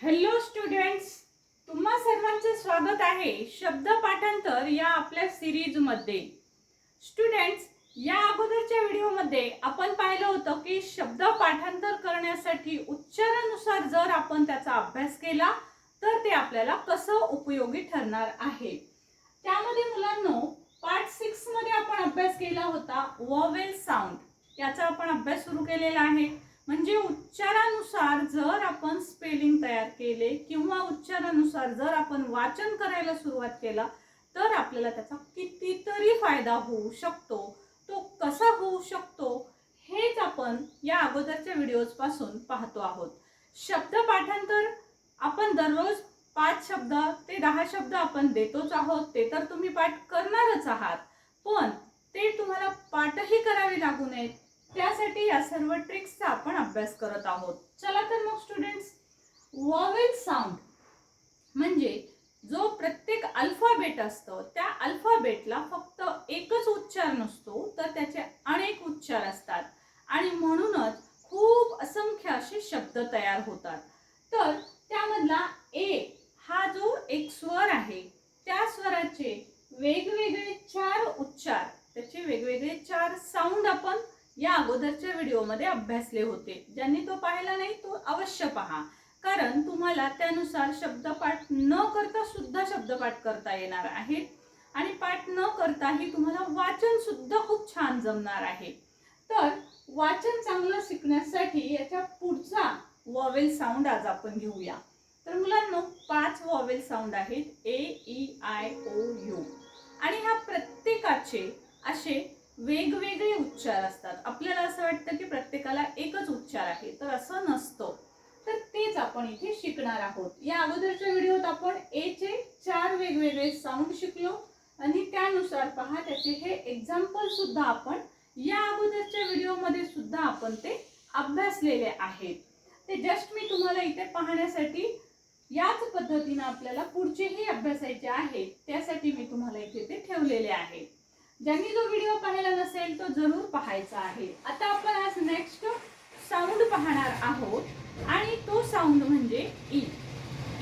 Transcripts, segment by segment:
Hello students तुम्हा सर्वांचे स्वागत आहे शब्द पाठांतर या आपल्या सिरीजमध्ये स्टुडंट्स या अगोदरच्या व्हिडिओमध्ये आपण पाहिलं होतं की शब्द पाठांतर करण्यासाठी उच्चारानुसार जर आपण त्याचा अभ्यास केला तर ते आपल्याला कसं उपयोगी ठरणार आहे? त्यामध्ये मुलांनो पार्ट सिक्समध्ये आपण अभ्यास केला होता वॉवेल साऊंड याचा आपण अभ्यास सुरू केलेला आहे. म्हणजे उच्चारानुसार जर आपण स्पेलिंग तयार केले किंवा उच्चारानुसार जर आपण वाचन करायला सुरुवात केला तर आपल्याला त्याचा कितीतरी फायदा होऊ शकतो. तो कसा होऊ शकतो हेच आपण या अगोदरच्या व्हिडिओजपासून पाहतो आहोत. शब्द पाठांतर आपण दररोज पाच शब्द ते दहा शब्द आपण देतोच आहोत ते तर तुम्ही पाठ करणारच आहात. पण ते तुम्हाला पाठही करावे लागू नयेत. त्यासाठी या सर्व ट्रिक्सचा आपण अभ्यास करत आहोत. चला तर मग स्टुडंट्स वॉवेल साऊंड म्हणजे जो प्रत्येक अल्फाबेट असतो त्या अल्फाबेटला फक्त एकच उच्चार नसतो तर त्याचे अनेक उच्चार असतात. आणि म्हणूनच खूप असंख्य असे शब्द तयार होतात. तर त्यामधला ए हा जो एक स्वर आहे त्या स्वराचे वेगवेगळे चार उच्चार त्याचे वेगवेगळे चार साऊंड आपण या अगोदरच्या व्हिडिओमध्ये अभ्यासले होते. ज्यांनी तो पाहिला नाही तो अवश्य पहा. कारण तुम्हाला त्यानुसार शब्दपाठ न करता सुद्धा शब्दपाठ करता येणार आहे. आणि पाठ न करताही तुम्हाला वाचन सुद्धा खूप छान जमणार आहे. तर वाचन चांगलं शिकण्यासाठी याच्या पुढचा वॉवेल साऊंड आज आपण घेऊया. तर मुलांना पाच वॉवेल साऊंड आहेत. A E I O U आणि ह्या प्रत्येकाचे असे वेगवेगळे उच्चार असतात. आपल्याला असं वाटतं की प्रत्येकाला एकच उच्चार आहे. तर असं नसतं. तर तेच आपण इथे शिकणार आहोत. या अगोदरच्या व्हिडिओत आपण ए चे चार वेगवेगळे साऊंड शिकलो आणि त्यानुसार पहा त्याचे हे एक्झाम्पल सुद्धा आपण या अगोदरच्या व्हिडिओमध्ये सुद्धा आपण ते अभ्यासलेले आहेत. ते जस्ट मी तुम्हाला इथे पाहण्यासाठी याच पद्धतीनं आपल्याला पुढचेही अभ्यासायचे आहेत त्यासाठी मी तुम्हाला इथे ते ठेवलेले आहे. ज्यांनी जो व्हिडिओ पाहिला नसेल तो जरूर पाहायचा आहे. आता आपण आज नेक्स्ट साऊंड पाहणार आहोत. आणि तो साऊंड म्हणजे ई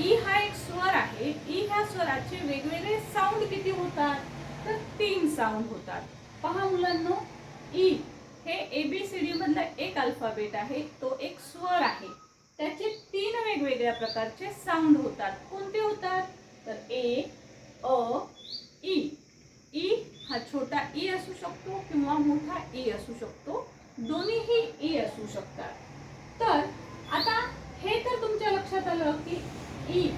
ई हा एक स्वर आहे. ई ह्या स्वराचे वेगवेगळे साऊंड किती होतात? तर तीन साऊंड होतात. पहा मुलांनो ई हे ए बी सी डी मधलं एक अल्फाबेट आहे. तो एक स्वर आहे. त्याचे तीन वेगवेगळ्या प्रकारचे साऊंड होतात. कोणते होतात? तर ए अ ई असू शकतो किंवा मोठा ई असू शकतो. दोन्हीही ई असू शकतात. तर आता हे तर तुमच्या लक्षात आलं की ई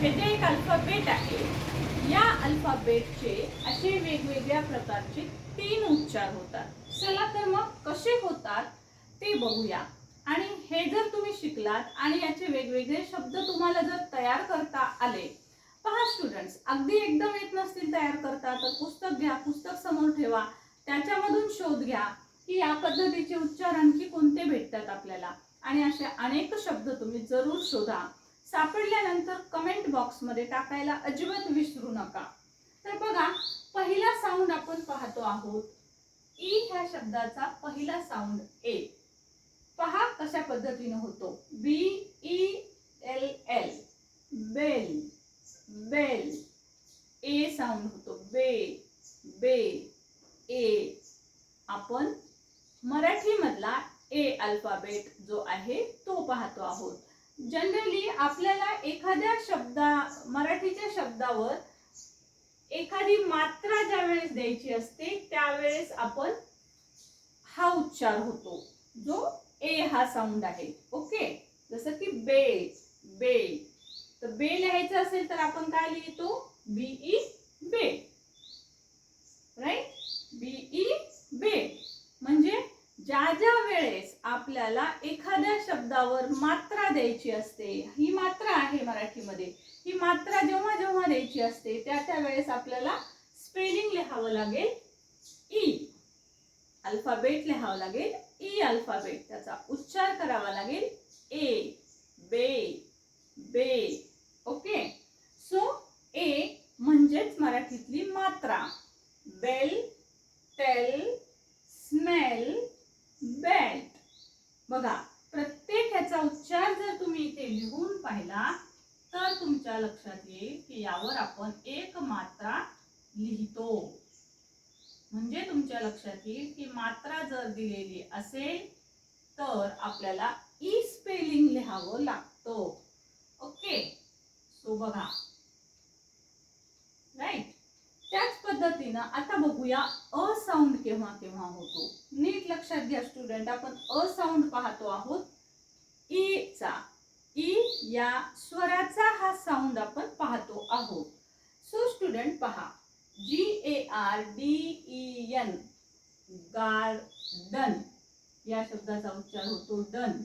हे जे एक अल्फाबेट आहे या अल्फाबेटचे असे वेगवेगळ्या प्रकारचे तीन उच्चार होतात. चला तर मग कसे होतात ते बघूया. आणि हे जर तुम्ही शिकलात आणि याचे वेगवेगळे शब्द तुम्हाला जर तयार करता आले पहा स्टुडंट्स अगदी एकदम येत नसतील तयार करता तर पुस्तक घ्या पुस्तक समोर ठेवा. त्याच्यामधून शोध घ्या की या पद्धतीचे उच्चार आणखी कोणते भेटतात आपल्याला. आणि असे अनेक शब्द तुम्ही जरूर शोधा. सापडल्यानंतर कमेंट बॉक्समध्ये टाकायला अजिबात विसरू नका. तर बघा पहिला साऊंड आपण पाहतो आहोत. ई ह्या शब्दाचा पहिला साऊंड ए पहा कशा पद्धतीनं होतो. B E L L bell bell A sound होतो. बे बे ए. आपण मराठीमधला ए अल्फाबेट जो आहे तो पाहतो आहोत. जनरली आपल्याला एखाद्या शब्दा मराठीच्या शब्दावर एखादी मात्रा ज्या वेळेस द्यायची असते त्यावेळेस आपण हा उच्चार होतो. जो ए हा साऊंड आहे. ओके? जसं की बे बे. तर बे लिहायचं असेल तर आपण काय लिहितो? बीई बे राईट बीई बे म्हणजे ज्या ज्या वेळेस आपल्याला एखाद्या शब्दावर मात्रा द्यायची असते ही मात्रा आहे मराठीमध्ये. ही मात्रा जेव्हा जेव्हा द्यायची असते त्या त्या वेळेस आपल्याला स्पेलिंग लिहावं लागेल e. ई अल्फाबेट लिहावं लागेल e ई अल्फाबेट त्याचा उच्चार करावा लागेल ए बे बे ओके? सो ए म्हणजेच मराठीतली मात्रा. बेल टेल स्मेल बेल्ट बघा प्रत्येक ह्याचा उच्चार जर तुम्ही इथे लिहून पाहिला तर तुमच्या लक्षात येईल की यावर आपण एक मात्रा लिहितो. म्हणजे तुमच्या लक्षात येईल की मात्रा जर दिलेली असेल तर आपल्याला ई स्पेलिंग लिहावं लागतं. ओके? सो बघा. राईट त्याच पद्धतीनं आता बघूया अ साऊंड केव्हा केव्हा होतो. नीट लक्षात घ्या स्टुडंट आपण अ साऊंड पाहतो आहोत. ई चा. ई या स्वराचा हा साऊंड आपण पाहतो आहोत. सो स्टुडंट पहा. G A R D E N garden या शब्दाचा उच्चार होतो डन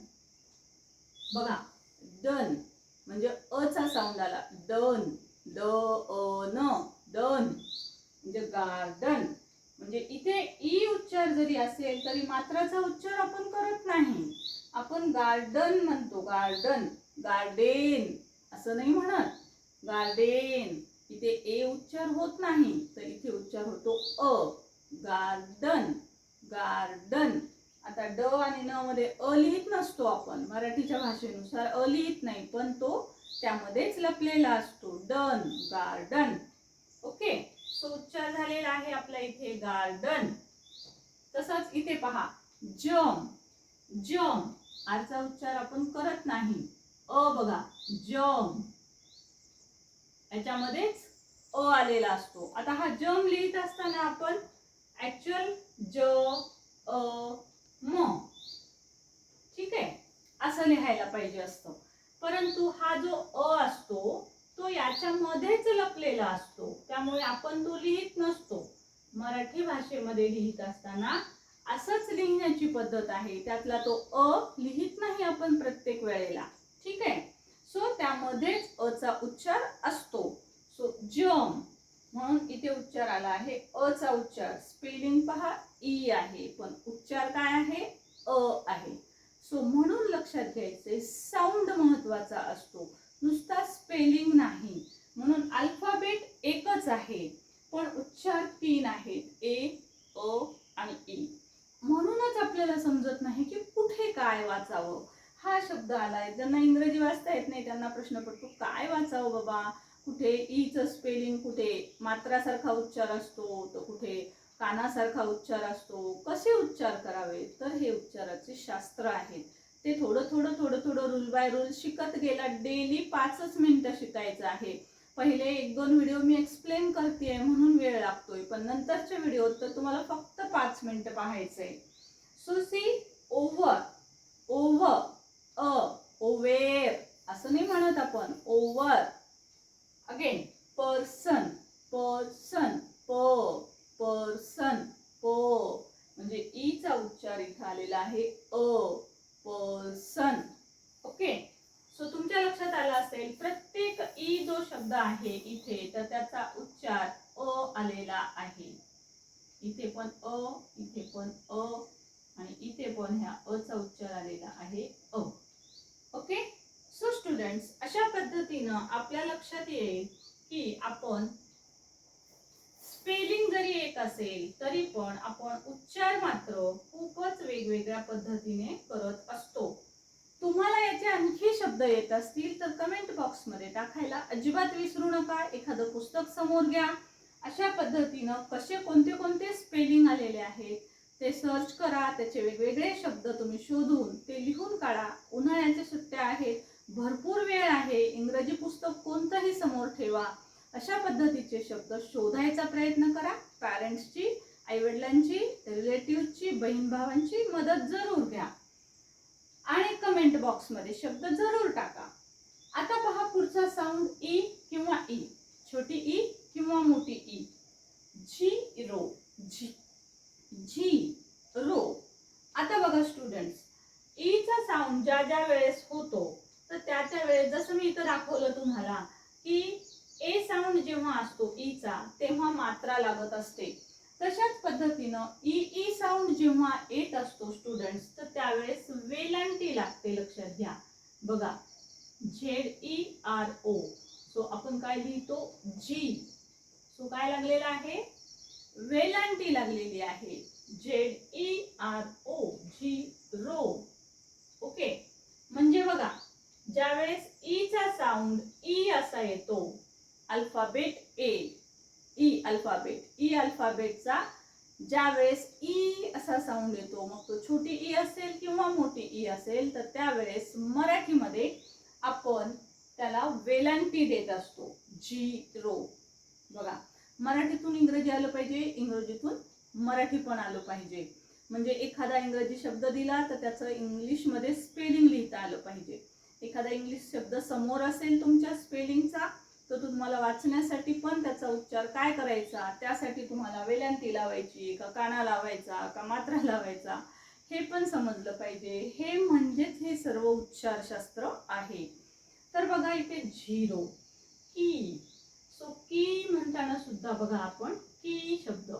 बघा. डन म्हणजे अचा साऊंड आला. दन द अ न दन. म्हणजे गार्डन म्हणजे इथे ई उच्चार जरी असेल तरी मात्राचा उच्चार आपण करत नाही. आपण गार्डन म्हणतो. गार्डन गार्डेन असं नाही म्हणत. गार्डेन इथे ए उच्चार होत नाही तर इथे उच्चार होतो अ. गार्डन गार्डन आता ड आणि न मध्ये अ लिहित नसतो आपण मराठीच्या भाषेनुसार अ लिहित नाही पण तो त्यामध्येच लपलेला असतो. Done garden. ओके? सो उच्चार झालेला आहे आपल्या इथे गार्डन. तसंच इथे पहा. जम जम. आरचा उच्चार आपण करत नाही. अ बघा जम. याच्यामध्येच अ आलेला असतो. आता हा जम लिहित असताना आपण ऍक्च्युअल ज अ म ठीक आहे? असं लिहायला पाहिजे असतं. परंतु हा जो अ असतो तो याच्यामध्येच लपलेला असतो. त्यामुळे आपण तो लिहित नसतो. मराठी भाषेमध्ये लिहित असताना असंच लिहिण्याची पद्धत आहे. त्यातला तो अ लिहित नाही आपण प्रत्येक वेळेला. ठीक आहे? सो त्यामध्येच अ चा उच्चार असतो. सो जम म्हणून इथे उच्चार आला आहे. अ चा उच्चार. स्पेलिंग पहा. ई आहे पण उच्चार काय आहे? अ आहे. सो म्हणून लक्षात घ्यायचे साऊंड महत्त्वाचा असतो. नुसता स्पेलिंग नाही. म्हणून अल्फाबेट एकच आहे. पण उच्चार तीन आहेत. ए अ आणि ई. म्हणूनच आपल्याला समजत नाही की कुठे काय वाचावं. हा शब्द आलाय. ज्यांना इंग्रजी वाचता येत नाही त्यांना प्रश्न पडतो काय वाचावं बाबा? कुठे ईचं स्पेलिंग कुठे मात्रासारखा उच्चार असतो. कानासारखा उच्चार असतो. कसे उच्चार करावे? तर हे उच्चाराचे शास्त्र आहेत. ते थोडं थोडं थोडं थोडं रूल बाय रूल शिकत गेला डेली पाचच मिनिटं शिकायचं आहे. पहिले एक दोन व्हिडिओ मी एक्सप्लेन करते म्हणून वेळ लागतोय. पण नंतरच्या व्हिडिओत तर तुम्हाला फक्त पाच मिनिटं पाहायचंय. सो सी ओव्हर ओव्हर अ ओवेर असं नाही म्हणत आपण. ओव्हर अगेन पर्सन प पर्सन प म्हणजे ईचा उच्चार इथं आलेला आहे अ पर्सन ओके? सो तुमच्या लक्षात आलं असेल प्रत्येक ई जो शब्द आहे इथे तर त्याचा उच्चार अ आलेला आहे. इथे पण अ इथे पण अ आणि इथे पण ह्या अ चा उच्चार आलेला आहे अ. ओके? सो स्टुडंट्स अशा पद्धतीनं आपल्या लक्षात येईल की आपण स्पेलिंग जरी एक असेल तरी पण आपण उच्चार मात्र खूपच वेगवेगळ्या पद्धतीने करत असतो. तुम्हाला याचे आणखी शब्द येत असतील तर कमेंट बॉक्समध्ये टाकायला अजिबात विसरू नका. एखादं पुस्तक समोर घ्या. अशा पद्धतीनं कसे कोणते कोणते स्पेलिंग आलेले आहेत ते सर्च करा. त्याचे वेगवेगळे शब्द तुम्ही शोधून ते लिहून काढा. उन्हाळ्याच्या सुट्ट्या आहेत भरपूर वेळ आहे. इंग्रजी पुस्तक कोणतंही समोर ठेवा. अशा पद्धतीचे शब्द शोधायचा प्रयत्न करा. पॅरेंट्सची आईवडिलांची रिलेटिव्हची बहीण भावांची मदत जरूर घ्या. आणि कमेंट बॉक्समध्ये शब्द जरूर टाका. आता पहा पुढचा साऊंड ई e किंवा ई छोटी ई किंवा मोठी ई जी रो जी जी रो आता बघा स्टुडंट्स ईचा साऊंड ज्या ज्या वेळेस होतो तर त्या त्या वेळेस जसं मी इथं दाखवलं तुम्हाला की ए साऊंड जेव्हा असतो ईचा तेव्हा मात्रा लागत असते तशाच पद्धतीनं ई ई साऊंड जेव्हा येत असतो स्टुडंट्स तर त्यावेळेस वेलांटी लागते लक्षात घ्या. बघा Z E R O so आपण काय लिहितो? जी सो काय लागलेला आहे? वेलांटी लागलेली आहे. Z E R O zero. Okay? म्हणजे बघा ज्यावेळेस ईचा साऊंड ई असा येतो alphabet A. E alphabet E अल्फाबेटचा ज्यावेळेस ई असा साऊंड येतो मग तो छोटी ई असेल किंवा मोठी ई असेल तर त्यावेळेस मराठीमध्ये आपण त्याला वेलांटी देत असतो जी रो बघा मराठीतून इंग्रजी आलं पाहिजे इंग्रजीतून मराठी पण आलं पाहिजे. म्हणजे एखादा इंग्रजी शब्द दिला तर त्याचं इंग्लिशमध्ये स्पेलिंग लिहिता आलं पाहिजे. एखादा इंग्लिश शब्द समोर असेल तुमच्या स्पेलिंगचा तर तुम्हाला वाचण्यासाठी पण त्याचा उच्चार काय करायचा? त्यासाठी तुम्हाला वेलांटी लावायची का काना लावायचा का मात्रा लावायचा? हे पण समजलं पाहिजे. हे म्हणजेच हे सर्व उच्चारशास्त्र आहे. तर बघा इथे झिरो. की. सो की म्हणताना सुद्धा बघा आपण की शब्द.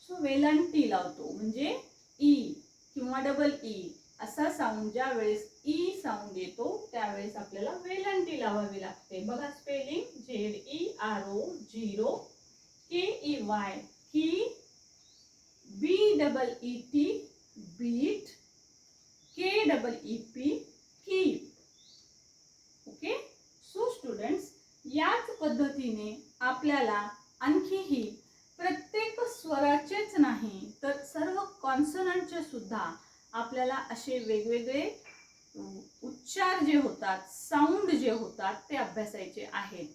सो वेलांटी लावतो. म्हणजे ई किंवा डबल ई e. असा साऊंड ज्या वेळेस e ई साऊंड येतो त्यावेळेस आपल्याला वेलांटी लावावी लागते. बघा spelling Z E R O zero K E Y key B double E T beat K double E P की ओके सो स्टुडंट्स याच पद्धतीने आपल्याला आणखीही प्रत्येक स्वराचेच नाही तर सर्व कॉन्सनंटचे सुद्धा आपल्याला असे वेगवेगळे उच्चार जे होतात साऊंड जे होतात ते अभ्यासायचे आहेत.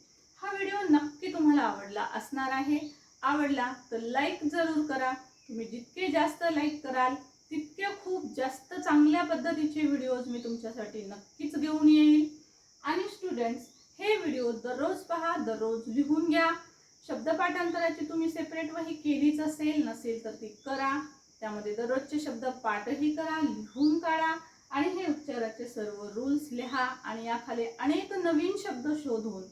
हा व्हिडिओ नक्की तुम्हाला आवडला असणार आहे. आवडला तर लाईक जरूर करा. तुम्ही जितके जास्त लाईक कराल तितके खूप जास्त चांगल्या पद्धतीचे व्हिडिओज मी तुमच्यासाठी नक्कीच घेऊन येईल. आणि स्टुडंट्स हे व्हिडिओ दररोज पहा दररोज लिहून घ्या. शब्दपाठांतराची तुम्ही सेपरेट वही केलीच असेल नसेल तर ती करा. त्यामध्ये दररोजचे शब्द पाठही करा लिहून काढा आणि हे उच्चाराचे सर्व रूल्स लिहा आणि याखाली अनेक नवीन शब्द शोधून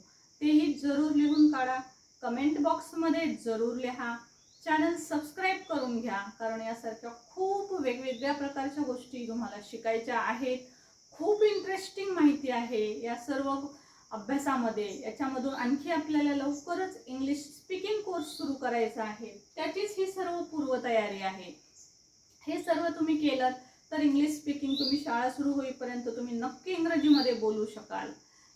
तेही जरूर लिहून काढा. कमेंट बॉक्समध्ये जरूर लिहा. चॅनल सबस्क्राईब करून घ्या कारण यासारख्या खूप वेगवेगळ्या प्रकारच्या गोष्टी तुम्हाला शिकायच्या आहेत. खूप इंटरेस्टिंग माहिती आहे या सर्व अभ्यासामध्ये. याच्यामधून आणखी आपल्याला लवकरच इंग्लिश स्पीकिंग कोर्स सुरू करायचा आहे. त्याचीच ही सर्व पूर्वतयारी आहे. हे सर्व तुम्ही केलं तर इंग्लिश स्पीकिंग तुम्ही शाळा सुरू होईपर्यंत तुम्ही नक्की इंग्रजीमध्ये बोलू शकाल.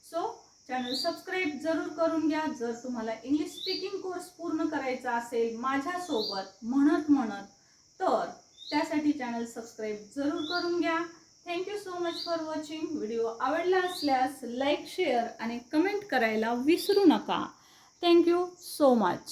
सो चॅनल सबस्क्राईब जरूर करून घ्या. जर तुम्हाला इंग्लिश स्पीकिंग कोर्स पूर्ण करायचा असेल माझ्यासोबत म्हणत म्हणत तर त्यासाठी चॅनल सबस्क्राईब जरूर करून घ्या. Thank you so much for watching video आवडला असल्यास लाईक शेअर आणि कमेंट करायला विसरू नका. Thank you so much